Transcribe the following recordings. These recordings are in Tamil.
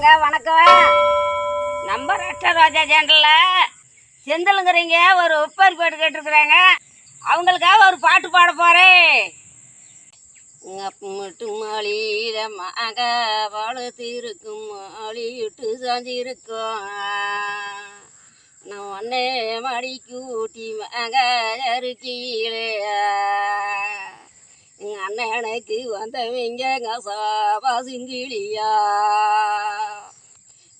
வாங்க வணக்கம் நம்ம ரெட்ட ரோஜா சேனல்ல செந்திலுங்கிறீங்க ஒரு உப்பரி பாட்டு கேட்டுருக்குறாங்க. அவங்களுக்காக ஒரு பாட்டு பாட போறேன். மட்டும் மாளியில மக வளர்த்திருக்கும் மாளிட்டு சாஞ்சிருக்கும். நான் ஒன்னே மடி கூட்டி மக அருக்கீழே அண்ணனுக்கு வந்தவங்க கசாபா சிங்கிலியா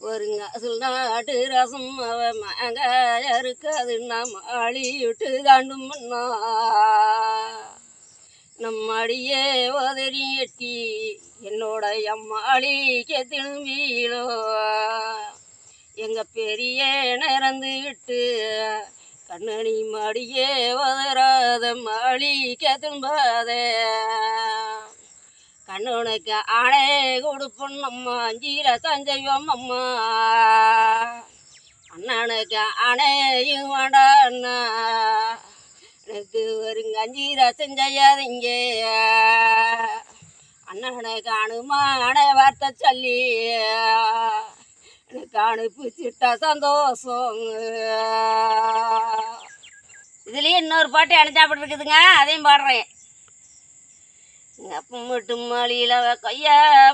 ஒரு அசுல் நாட்டு ரசம் அவ மங்க இருக்காது நம்ம அழிவிட்டு காண்டும் நம்ம அடியே உதறி எட்டி என்னோட அம்மாளிக்க திரும்பியிலோ எங்கள் பெரிய நிறந்துக்கிட்டு கண்ணனி மடியே உதறாத மாளிக்க திரும்பாதே கண்ணனுக்கு ஆணை கொடுப்போம் அம்மா அஞ்சீர சஞ்சயம் அம்மா. அண்ணனுக்கு ஆணையும் வேண்டாண்ணா எனக்கு வருங்க அஞ்சீர செஞ்சையாதீங்க அண்ணனுக்கு அனுமான வார்த்தை சொல்லி எனக்கு அனுப்பிச்சிட்ட சந்தோஷம். இன்னொரு பாட்டு அனுச்சாப்பிட்டு இருக்குதுங்க அதையும் பாடுறேன். அப்ப மட்டும் மலியில கைய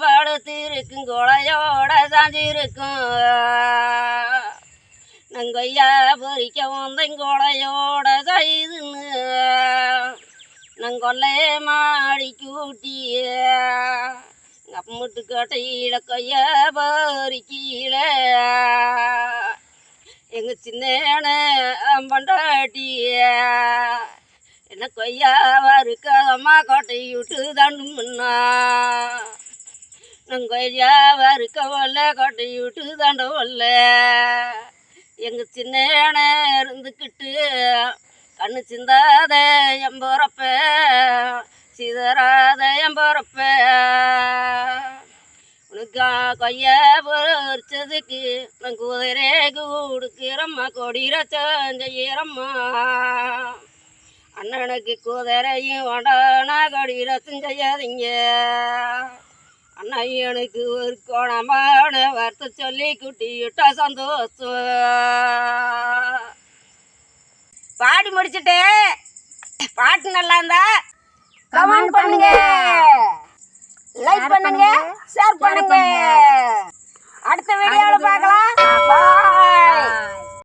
படுத்து இருக்கும் கொலையோட சாஞ்சிருக்கும். நங்கொய்யா பொறிக்க வந்தேன் கொலையோட செய்துன்னு நங்கொல்லே மாடி கூட்டிய. அப்பமுட்டு கட்டையில கொய்ய பறிக்கீழ. எங்க சின்ன பண்டாட்டிய என்ன கொய்யாவா இருக்காதம்மா கோட்டை விட்டு தாண்டுமுன்னா நான் கொய்யாவா இருக்க வரல கோட்டை விட்டு தாண்ட வரல எங்க சின்ன இருந்துக்கிட்டு கண்ணு சிந்தாத எம்போறப்ப சிதறாத எம்போறப்ப கொய்ய பொறிச்சதுக்கு நான் குதிரை கூடுக்கிறம்மா கொடிர செய்யறம்மா. அண்ணனுக்கு குதிரையும் உடனே கொடிர ரத்தம் செய்யாதீங்க. அண்ணனுக்கு ஒரு கோணமான வார்த்தை சொல்லி குட்டிவிட்டா சந்தோஷம். பாடி முடிச்சுட்டு பாட்டு நல்லா இருந்தா கமெண்ட் பண்ணுங்க. லைக் பண்ணுங்க ஷேர் பண்ணுங்க.